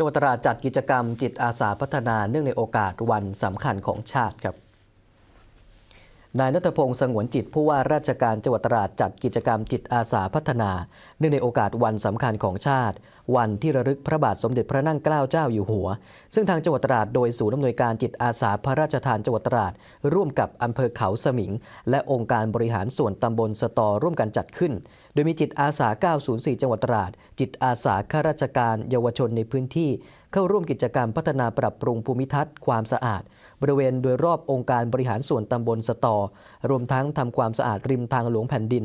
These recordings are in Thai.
จังหวัดตราดจัดกิจกรรมจิตอาสาพัฒนาเนื่องในโอกาสวันสำคัญของชาติครับนายนัทพงศ์สงวนจิตผู้ว่าราชการจังหวัดตราดจัดกิจกรรมจิตอาสาพัฒนา เนื่องในโอกาสวันสำคัญของชาติ วันที่ระลึกพระบาทสมเด็จพระนั่งเกล้าเจ้าอยู่หัว ซึ่งทางจังหวัดตราดโดยศูนย์อำนวยการจิตอาสาพระราชทานจังหวัดตราด ร่วมกับอำเภอเขาสมิง และองค์การบริหารส่วนตำบลสตอร่วมกันจัดขึ้น โดยมีจิตอาสา 904 จังหวัดตราด จิตอาสาข้าราชการ เยาวชนในพื้นที่ เข้าร่วมกิจกรรมพัฒนาปรับปรุงภูมิทัศน์ความสะอาด บริเวณโดยรอบองค์การบริหารส่วนตำบลสตอ รวมทั้งทำความสะอาดริมทางหลวงแผ่นดิน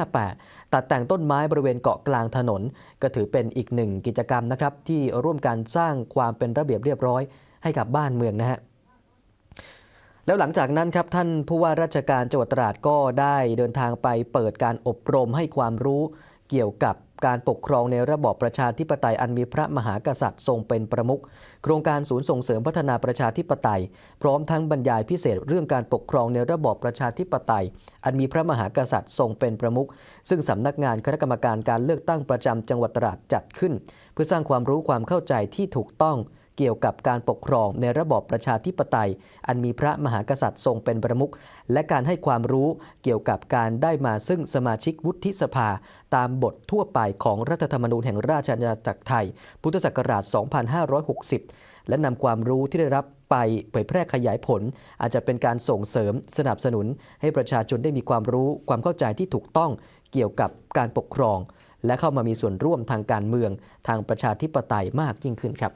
3158 ตัดแต่งต้นไม้บริเวณเกาะกลางถนนก็ถือเป็นอีกหนึ่งกิจกรรมนะครับที่ร่วมกันสร้างความเป็นระเบียบเรียบร้อยให้กับบ้านเมืองนะฮะแล้วหลังจากนั้นครับท่านผู้ว่าราชการจังหวัดตราดก็ได้เดินทางไปเปิดการอบรมให้ความรู้ เกี่ยวกับการปกครองในระบอบประชาธิปไตยอันมีพระมหากษัตริย์ทรงเป็นประมุข โครงการศูนย์ส่งเสริมพัฒนาประชาธิปไตย พร้อมทั้งบรรยายพิเศษเรื่องการปกครองในระบอบประชาธิปไตย อันมีพระมหากษัตริย์ทรงเป็นประมุข ซึ่งสำนักงานคณะกรรมการการเลือกตั้งประจำจังหวัดตราดจัดขึ้น เพื่อสร้างความรู้ความเข้าใจที่ถูกต้อง เกี่ยวกับการปกครองในระบอบประชาธิปไตย อันมีพระมหากษัตริย์ทรงเป็นประมุขและการให้ความรู้เกี่ยวกับการได้มาซึ่งสมาชิกวุฒิสภา ตามบททั่วไปของรัฐธรรมนูญแห่งราชอาณาจักรไทย พุทธศักราช 2560 และนำความรู้ที่ได้รับไปเผยแพร่ขยายผล อาจจะเป็นการส่งเสริมสนับสนุน ให้ประชาชนได้มีความรู้ความเข้าใจที่ถูกต้องเกี่ยวกับการปกครอง และเข้ามามีส่วนร่วมทางการเมือง ทางประชาธิปไตยมากยิ่งขึ้นครับ